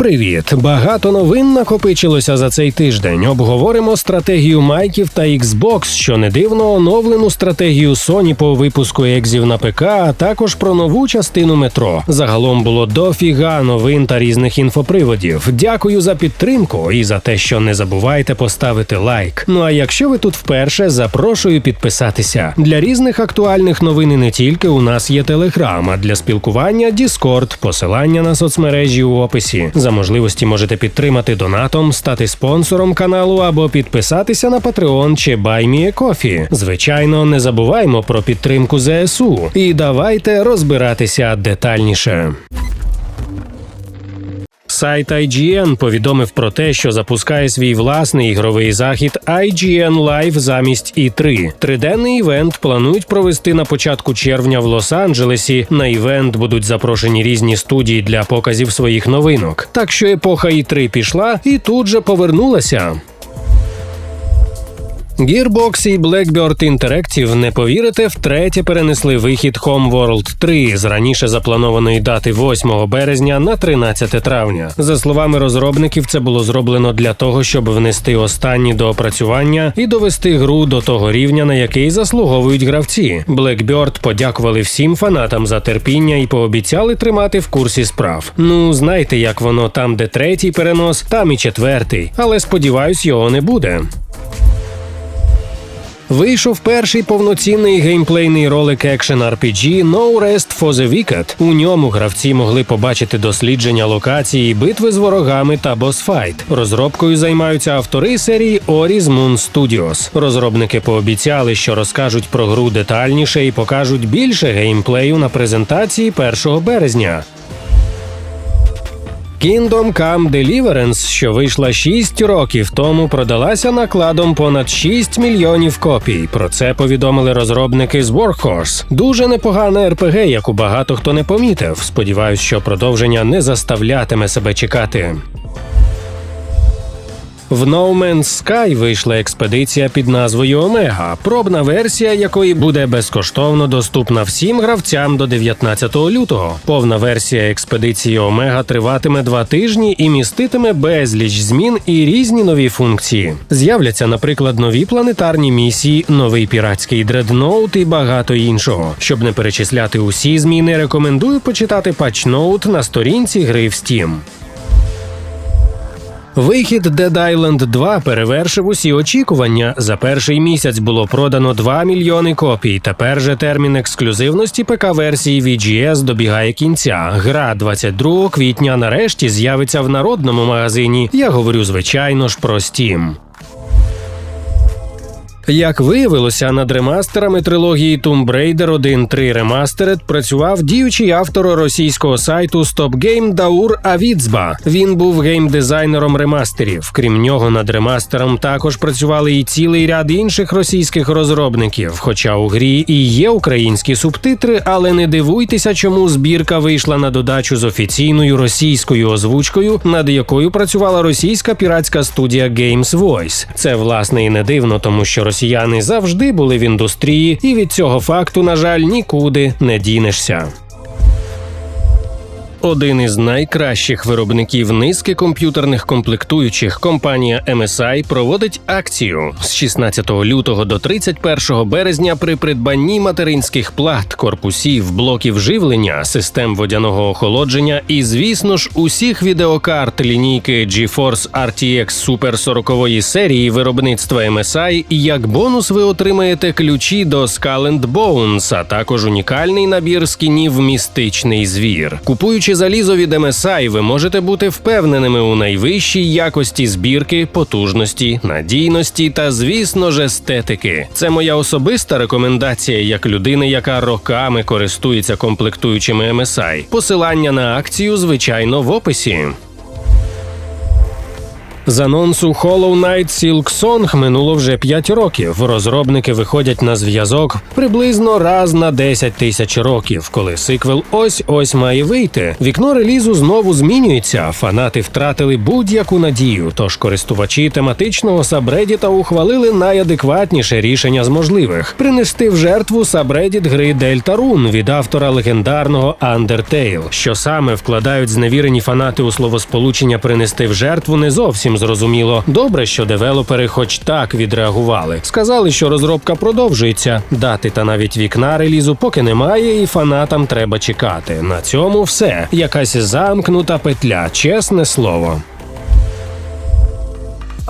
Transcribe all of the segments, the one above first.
Привіт! Багато новин накопичилося за цей тиждень. Обговоримо стратегію майків та Xbox, що не дивно оновлену стратегію Sony по випуску екзів на ПК, а також про нову частину метро. Загалом було дофіга новин та різних інфоприводів. Дякую за підтримку і за те, що не забувайте поставити лайк. Ну а якщо ви тут вперше, запрошую підписатися. Для різних актуальних новин і не тільки у нас є Телеграм, а для спілкування Discord, посилання на соцмережі у описі. За можливості можете підтримати донатом, стати спонсором каналу або підписатися на Patreon чи BuyMeACoffee. Звичайно, не забуваймо про підтримку ЗСУ. І давайте розбиратися детальніше. Сайт IGN повідомив про те, що запускає свій власний ігровий захід IGN Live замість E3. Триденний івент планують провести на початку червня в Лос-Анджелесі. На івент будуть запрошені різні студії для показів своїх новинок. Так що епоха E3 пішла і тут же повернулася. Gearbox і Blackbird Interactive, не повірите, втретє перенесли вихід Homeworld 3 з раніше запланованої дати 8 березня на 13 травня. За словами розробників, це було зроблено для того, щоб внести останні доопрацювання і довести гру до того рівня, на який заслуговують гравці. Blackbird подякували всім фанатам за терпіння і пообіцяли тримати в курсі справ. Ну, знаєте, як воно там, де третій перенос, там і четвертий, але сподіваюсь, його не буде. Вийшов перший повноцінний геймплейний ролик екшен RPG No Rest for the Wicked. У ньому гравці могли побачити дослідження локації, битви з ворогами та босфайт. Розробкою займаються автори серії Oris Moon Studios. Розробники пообіцяли, що розкажуть про гру детальніше і покажуть більше геймплею на презентації 1 березня. Kingdom Come Deliverance, що вийшла 6 років тому, продалася накладом понад 6 мільйонів копій. Про це повідомили розробники з Warhorse. Дуже непогана РПГ, яку багато хто не помітив. Сподіваюсь, що продовження не заставлятиме себе чекати. В No Man's Sky вийшла експедиція під назвою Омега, пробна версія якої буде безкоштовно доступна всім гравцям до 19 лютого. Повна версія експедиції Омега триватиме два тижні і міститиме безліч змін і різні нові функції. З'являться, наприклад, нові планетарні місії, новий піратський дредноут і багато іншого. Щоб не перечисляти усі зміни, рекомендую почитати патчноут на сторінці гри в Steam. Вихід Dead Island 2 перевершив усі очікування. За перший місяць було продано 2 мільйони копій. Тепер же термін ексклюзивності ПК-версії VGS добігає кінця. Гра 22 квітня нарешті з'явиться в народному магазині. Я говорю, звичайно ж, про Steam. Як виявилося, над ремастерами трилогії Tomb Raider 1 3 Remastered працював діючий автор російського сайту Stop Game Даур Авіцба. Він був геймдизайнером ремастерів. Крім нього, над ремастером також працювали і цілий ряд інших російських розробників. Хоча у грі і є українські субтитри, але не дивуйтеся, чому збірка вийшла на додачу з офіційною російською озвучкою, над якою працювала російська піратська студія Games Voice. Це власне і не дивно, тому що росіяни завжди були в індустрії, і від цього факту, на жаль, нікуди не дінешся. Один із найкращих виробників низки комп'ютерних комплектуючих компанія MSI проводить акцію з 16 лютого до 31 березня при придбанні материнських плат, корпусів, блоків живлення, систем водяного охолодження і, звісно ж, усіх відеокарт лінійки GeForce RTX Super 40 серії виробництва MSI. Як бонус ви отримаєте ключі до Skull Bones, а також унікальний набір скінів містичний звір. Купуючи залізо від MSI, ви можете бути впевненими у найвищій якості збірки, потужності, надійності та, звісно ж, естетики. Це моя особиста рекомендація як людини, яка роками користується комплектуючими MSI. Посилання на акцію, звичайно, в описі. З анонсу Hollow Knight Silk Song минуло вже 5 років. Розробники виходять на зв'язок приблизно раз на 10 тисяч років, коли сиквел ось ось має вийти. Вікно релізу знову змінюється. Фанати втратили будь-яку надію. Тож користувачі тематичного сабредіта ухвалили найадекватніше рішення з можливих принести в жертву сабредіт гри Deltarune від автора легендарного Undertale. Що саме вкладають зневірені фанати у словосполучення принести в жертву, не зовсім зрозуміло. Добре, що девелопери хоч так відреагували. Сказали, що розробка продовжується. Дати та навіть вікна релізу поки немає, і фанатам треба чекати. На цьому все. Якась замкнута петля, чесне слово.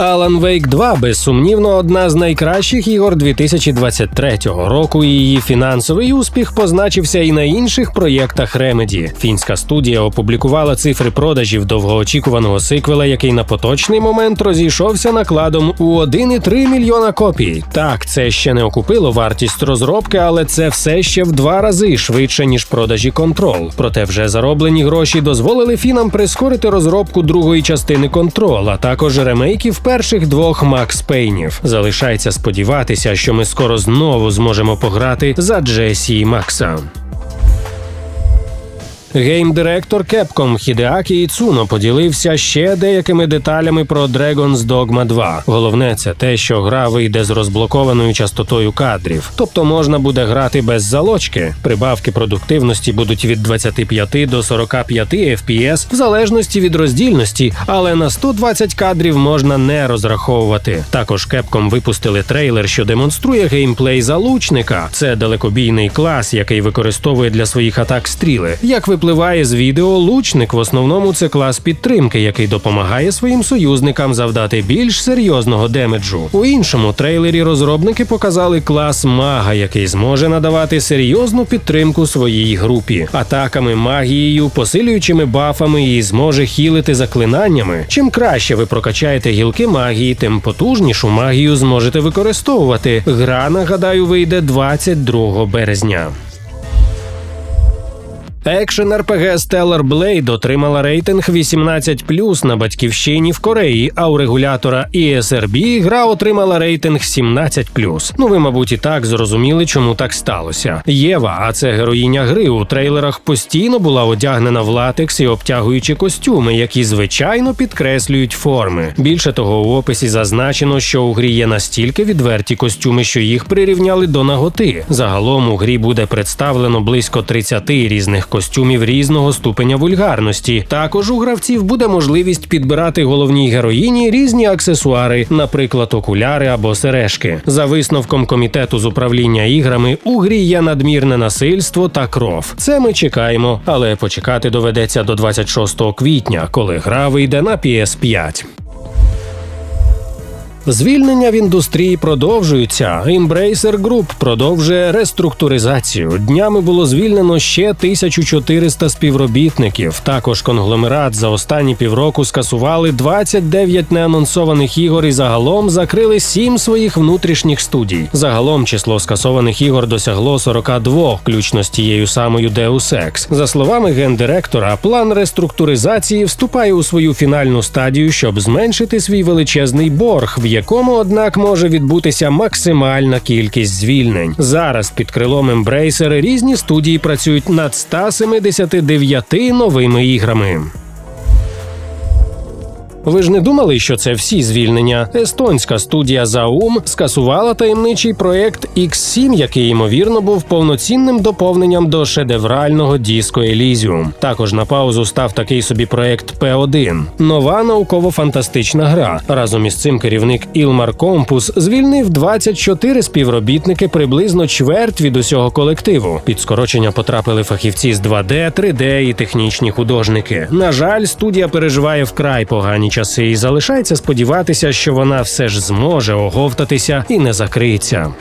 Alan Wake 2 безсумнівно одна з найкращих ігор 2023 року. Її фінансовий успіх позначився і на інших проєктах Remedy. Фінська студія опублікувала цифри продажів довгоочікуваного сиквела, який на поточний момент розійшовся накладом у 1,3 мільйона копій. Так, це ще не окупило вартість розробки, але це все ще в два рази швидше ніж продажі Control. Проте вже зароблені гроші дозволили фінам прискорити розробку другої частини Control, а також ремейків перших двох Макс Пейнів. Залишається сподіватися, що ми скоро знову зможемо пограти за Джесі і Макса. Гейм-директор Capcom Хідеакі Іцуно поділився ще деякими деталями про Dragon's Dogma 2. Головне це те, що гра вийде з розблокованою частотою кадрів, тобто можна буде грати без залочки. Прибавки продуктивності будуть від 25 до 45 FPS в залежності від роздільності, але на 120 кадрів можна не розраховувати. Також Capcom випустили трейлер, що демонструє геймплей залучника. Це далекобійний клас, який використовує для своїх атак стріли. Як ви випливає з відео лучник. В основному це клас підтримки, який допомагає своїм союзникам завдати більш серйозного демеджу. У іншому трейлері розробники показали клас мага, який зможе надавати серйозну підтримку своїй групі, атаками, магією, посилюючими бафами і зможе хілити заклинаннями. Чим краще ви прокачаєте гілки магії, тим потужнішу магію зможете використовувати. Гра нагадаю вийде 22 березня. Екшен РПГ Stellar Blade отримала рейтинг 18+, на батьківщині в Кореї, а у регулятора ESRB гра отримала рейтинг 17+. Ну ви, мабуть, і так зрозуміли, чому так сталося. Єва, а це героїня гри у трейлерах постійно була одягнена в латекс і обтягуючи костюми, які звичайно підкреслюють форми. Більше того, у описі зазначено, що у грі є настільки відверті костюми, що їх прирівняли до наготи. Загалом у грі буде представлено близько 30 різних костюмів різного ступеня вульгарності. Також у гравців буде можливість підбирати головній героїні різні аксесуари, наприклад, окуляри або сережки. За висновком комітету з управління іграми у грі є надмірне насильство та кров. Це ми чекаємо, але почекати доведеться до 26 квітня, коли гра вийде на PS5. Звільнення в індустрії продовжуються. Embracer Group продовжує реструктуризацію. Днями було звільнено ще 1400 співробітників. Також конгломерат за останні півроку скасували 29 неанонсованих ігор і загалом закрили 7 своїх внутрішніх студій. Загалом число скасованих ігор досягло 42, включно з тією самою Deus Ex. За словами гендиректора, план реструктуризації вступає у свою фінальну стадію, щоб зменшити свій величезний борг. в якому, однак, може відбутися максимальна кількість звільнень. Зараз під крилом Embracer різні студії працюють над 179 новими іграми. Ви ж не думали, що це всі звільнення? Естонська студія Заум скасувала таємничий проект X7, який ймовірно був повноцінним доповненням до шедеврального Disco Elysium. Також на паузу став такий собі проект P1. нова науково-фантастична гра. Разом із цим керівник Ілмар Компус звільнив 24 співробітники приблизно чверть від усього колективу. Під скорочення потрапили фахівці з 2D, 3D і технічні художники. На жаль, студія переживає вкрай погані часи, і залишається сподіватися, що вона все ж зможе оговтатися і не закриється.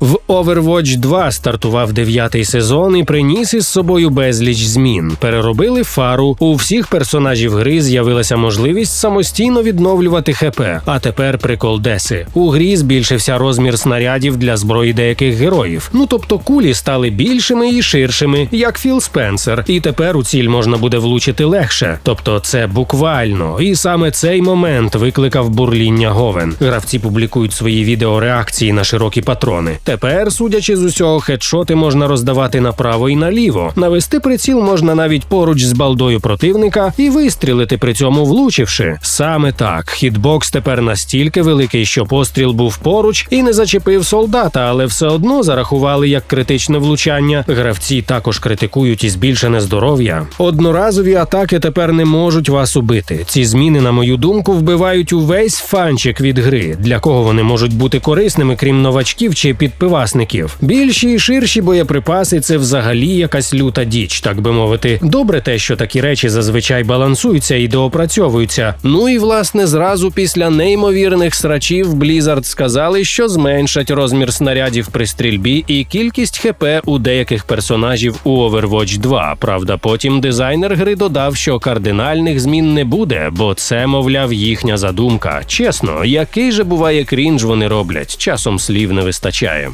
В Overwatch 2 стартував дев'ятий сезон і приніс із собою безліч змін. Переробили фару. У всіх персонажів гри з'явилася можливість самостійно відновлювати ХП. А тепер прикол Деси. У грі збільшився розмір снарядів для зброї деяких героїв. Ну тобто кулі стали більшими і ширшими, як Філ Спенсер. І тепер у ціль можна буде влучити легше. Тобто, це буквально. І саме цей момент викликав бурління говен. Гравці публікують свої відеореакції на широкі патрони. Тепер, судячи з усього, хедшоти можна роздавати направо і наліво. Навести приціл можна навіть поруч з балдою противника і вистрілити при цьому влучивши. Саме так, хітбокс тепер настільки великий, що постріл був поруч і не зачепив солдата, але все одно зарахували як критичне влучання. Гравці також критикують і збільшене здоров'я. Одноразові атаки тепер не можуть вас убити. Ці зміни, на мою думку, вбивають увесь фанчик від гри, для кого вони можуть бути корисними, крім новачків чи підпивасників. Більші і ширші боєприпаси це взагалі якась люта діч, так би мовити. Добре, те, що такі речі зазвичай балансуються і доопрацьовуються. Ну і власне зразу після неймовірних срачів Blizzard сказали, що зменшать розмір снарядів при стрільбі і кількість ХП у деяких персонажів у Overwatch 2. Правда, потім дизайнер гри додав, що кардинальних змін не буде, бо це, мовляв, їхня задумка. Чесно, який же буває крінж вони роблять, часом слів не вистачає.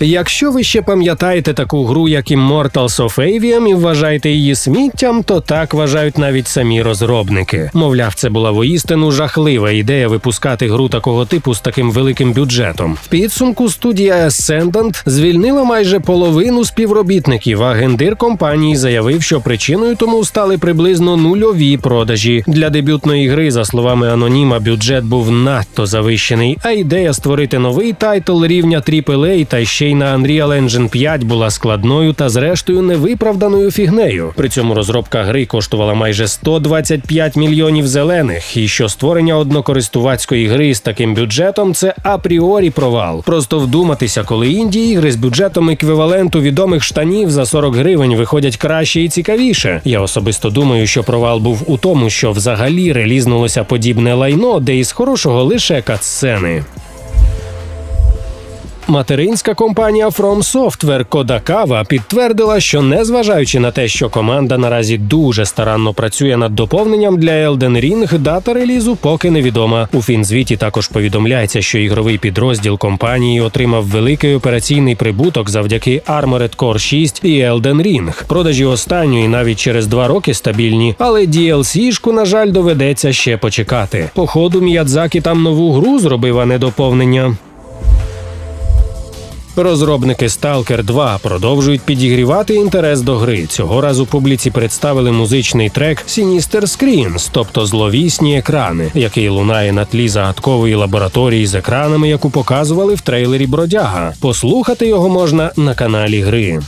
Якщо ви ще пам'ятаєте таку гру, як Immortals of Avium і вважаєте її сміттям, то так вважають навіть самі розробники. Мовляв, це була воістину жахлива ідея випускати гру такого типу з таким великим бюджетом. В підсумку студія Ascendant звільнила майже половину співробітників, а гендир компанії заявив, що причиною тому стали приблизно нульові продажі. Для дебютної гри, за словами аноніма, бюджет був надто завищений, а ідея створити новий тайтл рівня AAA та ще й на Unreal Engine 5 була складною та зрештою невиправданою фігнею. При цьому розробка гри коштувала майже 125 мільйонів зелених, і що створення однокористувацької гри з таким бюджетом це апріорі провал. Просто вдуматися, коли інді ігри з бюджетом еквіваленту відомих штанів за 40 гривень виходять краще і цікавіше. Я особисто думаю, що провал був у тому, що взагалі релізнулося подібне лайно, де із хорошого лише катсцени. Материнська компанія From Software Kodakawa підтвердила, що незважаючи на те, що команда наразі дуже старанно працює над доповненням для Elden Ring, дата релізу поки невідома. У фінзвіті також повідомляється, що ігровий підрозділ компанії отримав великий операційний прибуток завдяки Armored Core 6 і Elden Ring. Продажі останньої навіть через два роки стабільні, але DLC-шку, на жаль, доведеться ще почекати. Походу, Міядзакі там нову гру зробив, а не доповнення. Розробники Stalker 2 продовжують підігрівати інтерес до гри. Цього разу публіці представили музичний трек Sinister Screens, тобто зловісні екрани, який лунає на тлі загадкової лабораторії з екранами, яку показували в трейлері Бродяга. Послухати його можна на каналі гри.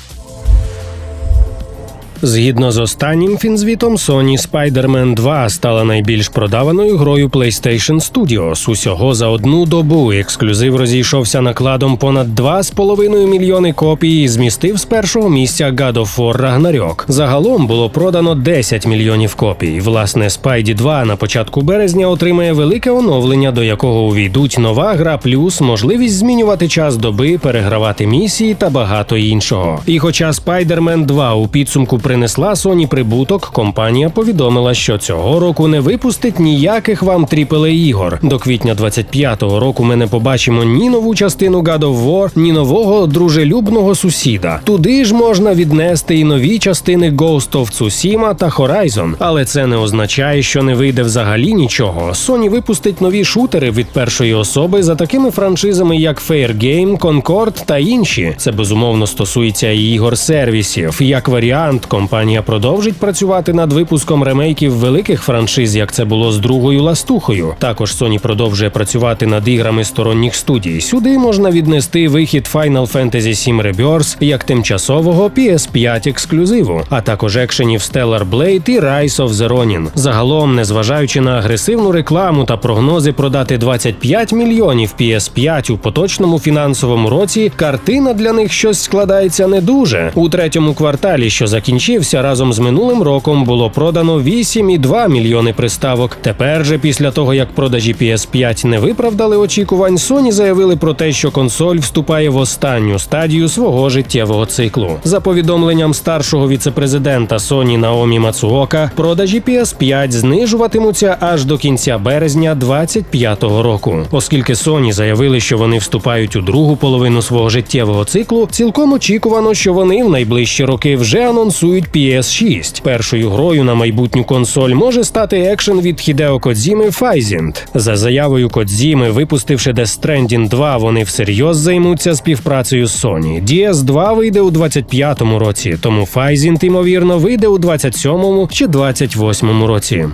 Згідно з останнім фінзвітом, Sony Spider-Man 2 стала найбільш продаваною грою PlayStation Studios. Усього за одну добу ексклюзив розійшовся накладом понад 2,5 мільйони копій і змістив з першого місця God of War Ragnarok. Загалом було продано 10 мільйонів копій. Власне, Spidey 2 на початку березня отримає велике оновлення, до якого увійдуть нова гра, плюс можливість змінювати час доби, перегравати місії та багато іншого. І хоча Spider-Man 2 у підсумку принесла Sony прибуток, компанія повідомила, що цього року не випустить ніяких вам AAA ігор. До квітня 25-го року ми не побачимо ні нову частину God of War, ні нового дружелюбного сусіда. Туди ж можна віднести і нові частини Ghost of Tsushima та Horizon. Але це не означає, що не вийде взагалі нічого. Sony випустить нові шутери від першої особи за такими франшизами, як Fair Game, Concord та інші. Це безумовно стосується і ігор сервісів. Як варіант, компанія продовжить працювати над випуском ремейків великих франшиз, як це було з другою ластухою. Також Sony продовжує працювати над іграми сторонніх студій. Сюди можна віднести вихід Final Fantasy VII Rebirth як тимчасового PS5 ексклюзиву, а також екшенів Stellar Blade і Rise of the Ronin. Загалом, незважаючи на агресивну рекламу та прогнози продати 25 мільйонів PS5 у поточному фінансовому році, картина для них щось складається не дуже. У третьому кварталі, що закінчив закінчився разом з минулим роком, було продано 8,2 мільйони приставок. Тепер же, після того як продажі PS5 не виправдали очікувань, Sony заявили про те, що консоль вступає в останню стадію свого життєвого циклу. За повідомленням старшого віцепрезидента Sony Наомі Мацуока, продажі PS5 знижуватимуться аж до кінця березня 2025 року, оскільки Sony заявили, що вони вступають у другу половину свого життєвого циклу. Цілком очікувано, що вони в найближчі роки вже анонсують PS6. Першою грою на майбутню консоль може стати екшен від Хідео Кодзіми Файзінд. За заявою Кодзіми, випустивши Death Stranding 2, вони всерйоз займуться співпрацею з Sony. DS2 вийде у 25-му році, тому Файзінд, ймовірно, вийде у 27-му чи 28-му році.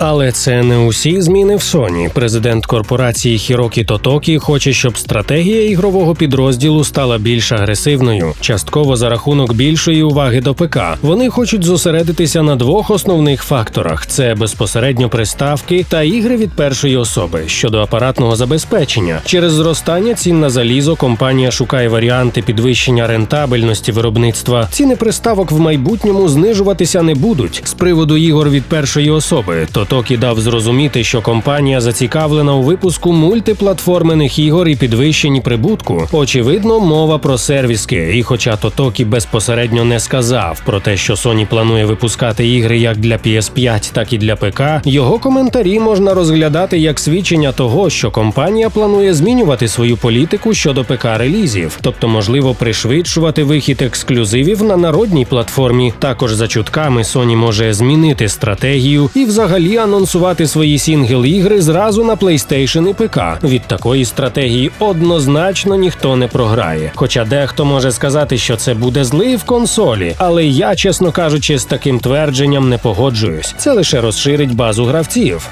Але це не усі зміни в Sony. Президент корпорації Хірокі Тотокі хоче, щоб стратегія ігрового підрозділу стала більш агресивною, частково за рахунок більшої уваги до ПК. Вони хочуть зосередитися на двох основних факторах: це безпосередньо приставки та ігри від першої особи щодо апаратного забезпечення. Через зростання цін на залізо компанія шукає варіанти підвищення рентабельності виробництва. Ціни приставок в майбутньому знижуватися не будуть з приводу ігор від першої особи. Тотокі дав зрозуміти, що компанія зацікавлена у випуску мультиплатформених ігор і підвищенні прибутку. Очевидно, мова про сервіски. І хоча Тотокі безпосередньо не сказав про те, що Sony планує випускати ігри як для PS5, так і для ПК, його коментарі можна розглядати як свідчення того, що компанія планує змінювати свою політику щодо ПК релізів, тобто можливо пришвидшувати вихід ексклюзивів на народній платформі. Також за чутками Sony може змінити стратегію і взагалі анонсувати свої сінгл-ігри зразу на PlayStation і ПК. Від такої стратегії однозначно ніхто не програє. Хоча дехто може сказати, що це буде злив консолі, але я, чесно кажучи, з таким твердженням не погоджуюсь. Це лише розширить базу гравців.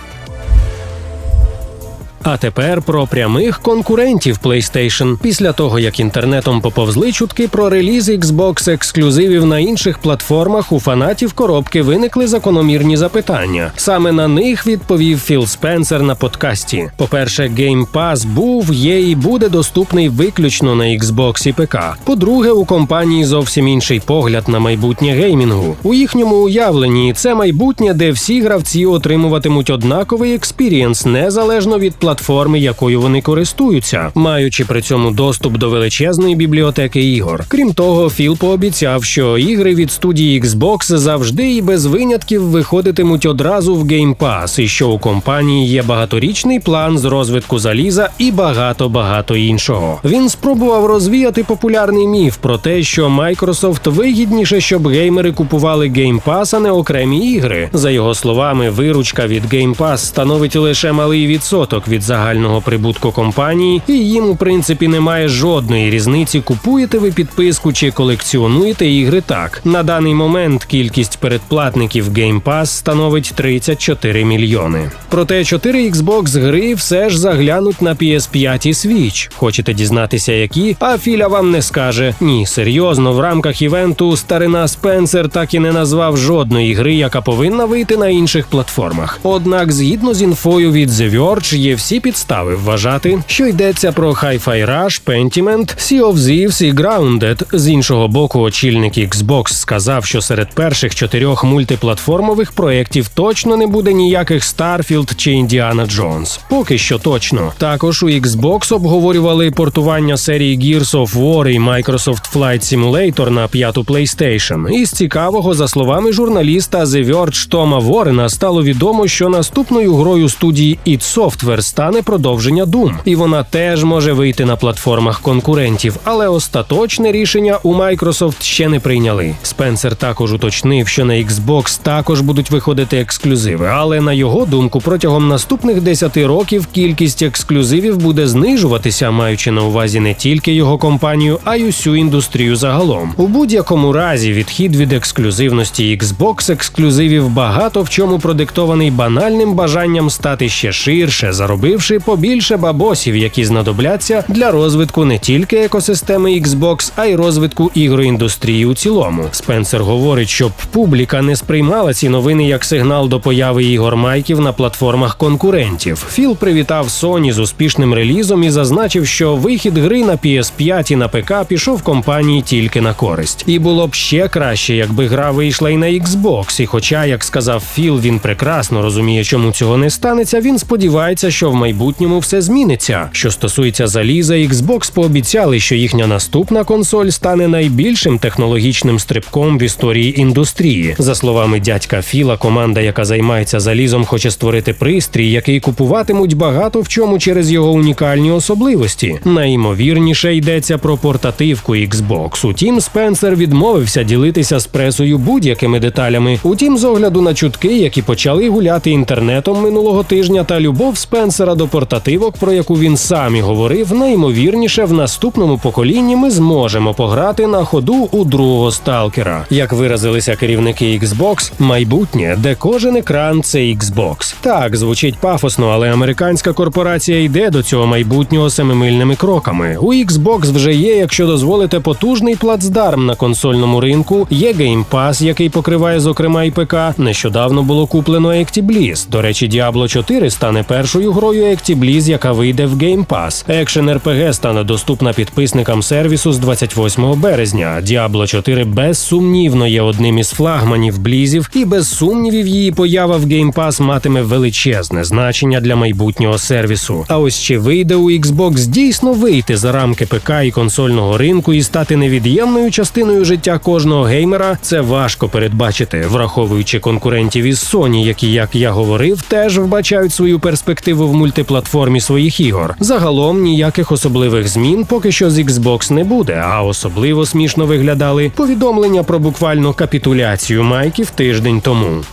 А тепер про прямих конкурентів PlayStation. Після того, як інтернетом поповзли чутки про реліз Xbox ексклюзивів на інших платформах, у фанатів коробки виникли закономірні запитання. Саме на них відповів Філ Спенсер на подкасті. По-перше, Game Pass був, є і буде доступний виключно на Xbox і ПК. По-друге, у компанії зовсім інший погляд на майбутнє геймінгу. У їхньому уявленні це майбутнє, де всі гравці отримуватимуть однаковий експірієнс незалежно від платформи платформи, якою вони користуються, маючи при цьому доступ до величезної бібліотеки ігор. Крім того, Філ пообіцяв, що ігри від студії Xbox завжди і без винятків виходитимуть одразу в Game Pass, і що у компанії є багаторічний план з розвитку заліза і багато багато іншого. Він спробував розвіяти популярний міф про те, що Microsoft вигідніше, щоб геймери купували Game Pass, а не окремі ігри. За його словами, виручка від Game Pass становить лише малий відсоток від загального прибутку компанії, і їм у принципі немає жодної різниці, купуєте ви підписку чи колекціонуєте ігри так. На даний момент кількість передплатників Game Pass становить 34 мільйони. Проте 4 Xbox гри все ж заглянуть на PS5 і Switch. Хочете дізнатися, які? А Філя вам не скаже. Ні, серйозно, в рамках івенту старина Спенсер так і не назвав жодної гри, яка повинна вийти на інших платформах. Однак, згідно з інфою від The Verge, є всі підстави вважати, що йдеться про Hi-Fi Rush, Pentiment, Sea of Thieves і Grounded. З іншого боку, очільник Xbox сказав, що серед перших чотирьох мультиплатформових проєктів точно не буде ніяких Starfield чи Indiana Jones. Поки що точно. Також у Xbox обговорювали портування серії Gears of War і Microsoft Flight Simulator на п'яту PlayStation. І з цікавого, за словами журналіста The Verge Тома Ворена, стало відомо, що наступною грою студії id Software стане продовження Doom. і вона теж може вийти на платформах конкурентів, але остаточне рішення у Microsoft ще не прийняли. Спенсер також уточнив, що на Xbox також будуть виходити ексклюзиви, але на його думку, протягом наступних 10 років кількість ексклюзивів буде знижуватися, маючи на увазі не тільки його компанію, а й усю індустрію загалом. У будь-якому разі відхід від ексклюзивності Xbox ексклюзивів багато в чому продиктований банальним бажанням стати ще ширше, заробити заробивши побільше бабосів, які знадобляться для розвитку не тільки екосистеми Xbox, а й розвитку ігроіндустрії у цілому. Спенсер говорить, щоб публіка не сприймала ці новини як сигнал до появи ігор майків на платформах конкурентів. Філ привітав Sony з успішним релізом і зазначив, що вихід гри на PS5 і на ПК пішов компанії тільки на користь. І було б ще краще, якби гра вийшла і на Xbox. І хоча, як сказав Філ, він прекрасно розуміє, чому цього не станеться. Він сподівається, що в майбутньому все зміниться. Що стосується заліза, Xbox пообіцяли, що їхня наступна консоль стане найбільшим технологічним стрибком в історії індустрії. За словами дядька Філа, команда, яка займається залізом, хоче створити пристрій, який купуватимуть багато в чому через його унікальні особливості. Найімовірніше йдеться про портативку Xbox. Утім, Спенсер відмовився ділитися з пресою будь-якими деталями. Утім, з огляду на чутки, які почали гуляти інтернетом минулого тижня, та любов Спенсера до портативок, про яку він сам і говорив, найімовірніше в наступному поколінні ми зможемо пограти на ходу у другого сталкера. Як виразилися керівники Xbox, майбутнє, де кожен екран це Xbox. Так звучить пафосно, але американська корпорація йде до цього майбутнього семимильними кроками. У Xbox вже є, якщо дозволите, потужний плацдарм на консольному ринку. Є Game Pass, який покриває зокрема і ПК. Нещодавно було куплено Actibliss. До речі, Diablo 4 стане першою грою Actibliss, яка вийде в Game Pass. Екшен RPG стане доступна підписникам сервісу з 28 березня. Diablo 4 безсумнівно є одним із флагманів блізів, і без сумнівів її поява в Game Pass матиме величезне значення для майбутнього сервісу. А ось чи вийде у Xbox дійсно вийти за рамки ПК і консольного ринку і стати невід'ємною частиною життя кожного геймера, це важко передбачити, враховуючи конкурентів із Sony, які, як я говорив, теж вбачають свою перспективу в мультиплатформі своїх ігор. Загалом ніяких особливих змін поки що з Xbox не буде, а особливо смішно виглядали повідомлення про буквально капітуляцію майків тиждень тому.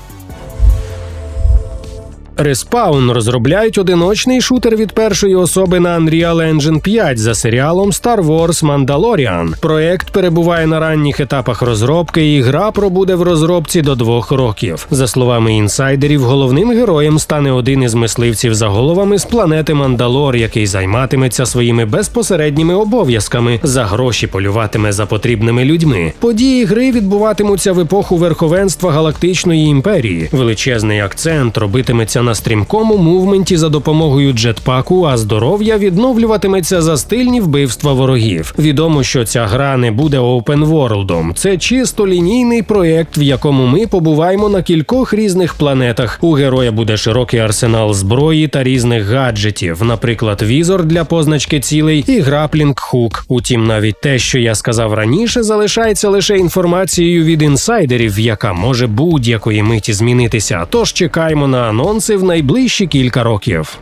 Respawn розробляють одиночний шутер від першої особи на Unreal Engine 5 за серіалом Star Wars Mandalorian. Проект перебуває на ранніх етапах розробки, і гра пробуде в розробці до двох років. За словами інсайдерів, головним героєм стане один із мисливців за головами з планети Мандалор, який займатиметься своїми безпосередніми обов'язками, за гроші полюватиме за потрібними людьми. Події гри відбуватимуться в епоху верховенства Галактичної імперії. Величезний акцент робитиметься на стрімкому мувменті за допомогою джетпаку, а здоров'я відновлюватиметься за стильні вбивства ворогів. Відомо, що ця гра не буде опенворлдом. Це чисто лінійний проєкт, в якому ми побуваємо на кількох різних планетах. У героя буде широкий арсенал зброї та різних гаджетів, наприклад, візор для позначки цілей і граплінг хук. Утім, навіть те, що я сказав раніше, залишається лише інформацією від інсайдерів, яка може будь-якої миті змінитися. Тож чекаємо на анонси в найближчі кілька років.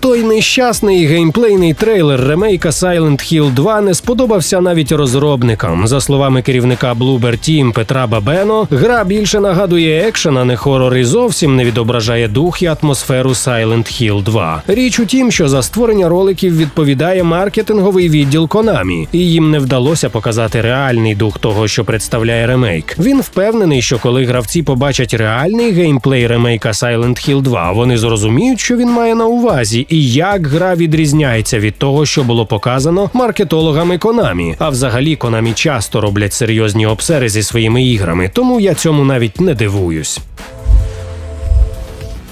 Той нещасний геймплейний трейлер ремейка Silent Hill 2 не сподобався навіть розробникам. За словами керівника Bloober Team Петра Бабено, гра більше нагадує екшен, а не хорор і зовсім не відображає дух і атмосферу Silent Hill 2. Річ у тім, що за створення роликів відповідає маркетинговий відділ Konami, і їм не вдалося показати реальний дух того, що представляє ремейк. Він впевнений, що коли гравці побачать реальний геймплей ремейка Silent Hill 2, вони зрозуміють, що він має на увазі і як гра відрізняється від того, що було показано маркетологами Konami. А взагалі Konami часто роблять серйозні обсери зі своїми іграми, тому я цьому навіть не дивуюсь.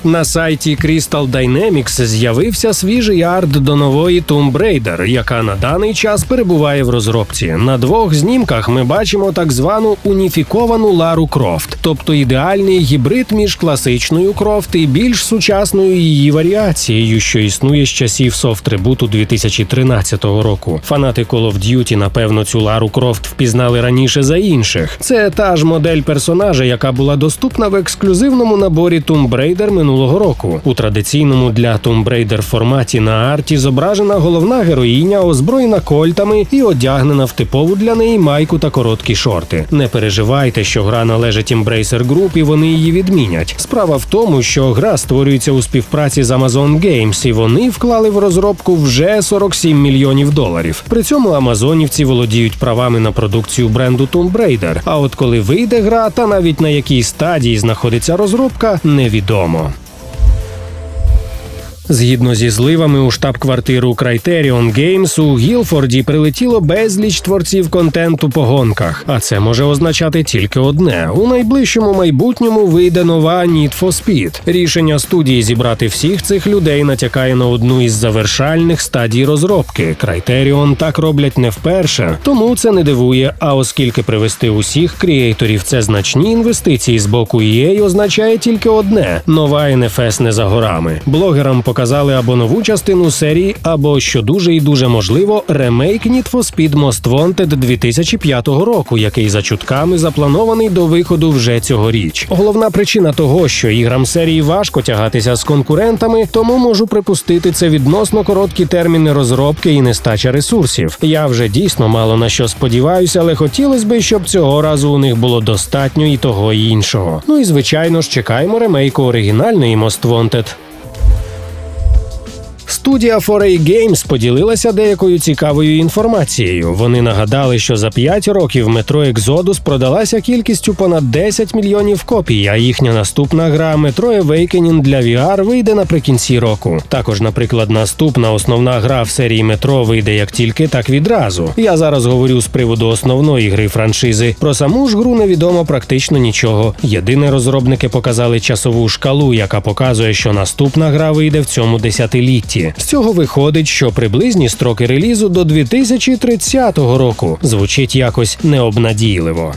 На сайті Crystal Dynamics з'явився свіжий арт до нової Tomb Raider, яка на даний час перебуває в розробці. На двох знімках ми бачимо так звану уніфіковану Лару Крофт, тобто ідеальний гібрид між класичною Крофт і більш сучасною її варіацією, що існує з часів софт-ребуту 2013 року. Фанати Call of Duty, напевно, цю Лару Крофт впізнали раніше за інших. Це та ж модель персонажа, яка була доступна в ексклюзивному наборі Tomb Raider минулого року. У традиційному для Tomb Raider форматі на арті зображена головна героїня, озброєна кольтами і одягнена в типову для неї майку та короткі шорти. Не переживайте, що гра належить Embracer Group і вони її відмінять. Справа в тому, що гра створюється у співпраці з Amazon Games, і вони вклали в розробку вже 47 мільйонів доларів. При цьому амазонівці володіють правами на продукцію бренду Tomb Raider. А от коли вийде гра, та навіть на якій стадії знаходиться розробка, невідомо. Згідно зі зливами у штаб-квартиру Criterion Games у Гілфорді прилетіло безліч творців контенту по гонках. А це може означати тільки одне: у найближчому майбутньому вийде нова Need for Speed. Рішення студії зібрати всіх цих людей натякає на одну із завершальних стадій розробки. Criterion так роблять не вперше, тому це не дивує. А оскільки привести усіх кріейторів це значні інвестиції з боку EA, означає тільки одне: нова NFS не за горами. Блогерам показали або нову частину серії, або що дуже і дуже можливо, ремейк Need for Speed Most Wanted 2005 року, який за чутками запланований до виходу вже цьогоріч. Головна причина того, що іграм серії важко тягатися з конкурентами, тому можу припустити це відносно короткі терміни розробки і нестача ресурсів. Я вже дійсно мало на що сподіваюся, але хотілося б, щоб цього разу у них було достатньо і того і іншого. Ну і звичайно ж чекаємо ремейку оригінальної Most Wanted. Студія 4A Games поділилася деякою цікавою інформацією. Вони нагадали, що за 5 років метро Exodus продалася кількістю понад 10 мільйонів копій, а їхня наступна гра Metro Awakening для VR вийде наприкінці року. Також, наприклад, наступна основна гра в серії метро вийде як тільки, так відразу. Я зараз говорю з приводу основної гри франшизи. Про саму ж гру невідомо практично нічого. Єдине розробники показали часову шкалу, яка показує, що наступна гра вийде в цьому десятилітті. З цього виходить, що приблизні строки релізу до 2030 року звучить якось необнадійливо.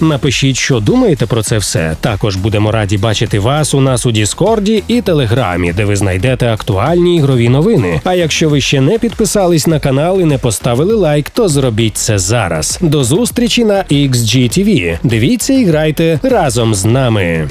Напишіть, що думаєте про це все. Також будемо раді бачити вас у нас у Діскорді і Телеграмі, де ви знайдете актуальні ігрові новини. А якщо ви ще не підписались на канал і не поставили лайк, то зробіть це зараз. До зустрічі на XGTV. Дивіться і грайте разом з нами.